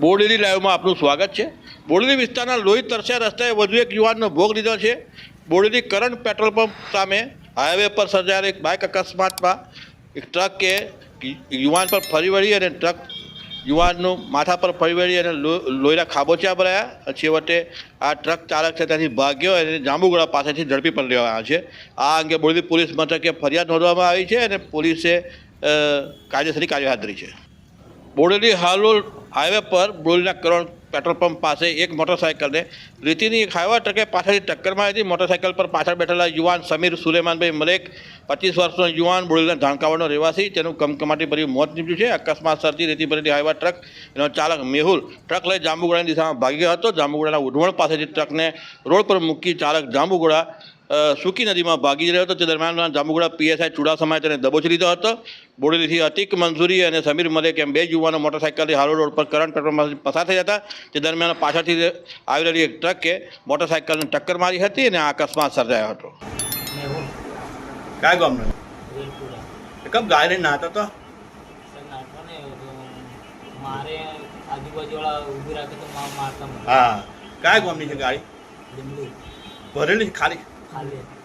બોડેલી લાઈવમાં આપનું સ્વાગત છે. બોડેલી વિસ્તારના લોહી તરસ્યા રસ્તાએ વધુ એક યુવાનનો ભોગ લીધો છે. બોડેલી કરંટ પેટ્રોલ પંપ સામે હાઈવે પર સર્જાયેલ એક બાઇક અકસ્માતમાં એક ટ્રકે યુવાન પર ફરી વળી અને ટ્રક યુવાનનું માથા પર ફરી વળી અને લોહીના ખાબોચિયા ભરાયા. છેવટે આ ટ્રક ચાલક છે ત્યાંથી ભાગ્યો અને જાંબુગોળા પાસેથી ઝડપી પણ લેવાયા છે. આ અંગે બોડેલી પોલીસ મથકે ફરિયાદ નોંધવામાં આવી છે અને પોલીસે કાયદેસરની કાર્યવાહી હાથ ધરી છે. બોડેલી હાલોલ હાઈવે પર બોડેલીના કરોડ પેટ્રોલ પંપ પાસે એક મોટરસાઇકલને રીતિની હાઈવા ટ્રકે પાછળથી ટક્કર મારી હતી. મોટરસાઇકલ પર પાછળ બેઠેલા યુવાન સમીર સુલેમાનભાઈ મલેક, પચીસ વર્ષનો યુવાન બોડેલીના ધાણકાવાડનો રહેવાસી, તેનું કમકમાટી ભર્યું મોત નીપજ્યું છે. અકસ્માત સર્જી રેતી ભરેલી હાઈવા ટ્રક, એનો ચાલક મેહુલ ટ્રક લઈ જાંબુગોડાની દિશામાં ભાગી ગયો હતો. જાંબુગોડાના ઉઢવણ પાસેથી ટ્રકને રોડ પર મૂકી ચાલક જાંબુગોડા સુકી નદીમાં ભાગી રહ્યો હતો તે દરમિયાન જાંબુગડા પીએસઆઈ ચુડાસમાએ તેને દબોચી લીધો હતો. બોડેલીથી અતિક મંજૂરી અને સમીર મલેક એમ બે યુવાનો મોટરસાઇકલથી હાલો રોડ પર કરંટ પેટ્રોલમાંથી પસાર થઈ હતા તે દરમિયાન પાછળથી આવી રહેલી એક ટ્રકે મોટરસાઇકલને ટક્કર મારી હતી અને આ અકસ્માત સર્જાયો હતો. કાંઈ ગમનું કબ ગાયરે નાતા તો? તો હા. કયા ગામની છે ગાડી? ભરેલી ખાલી? હતી.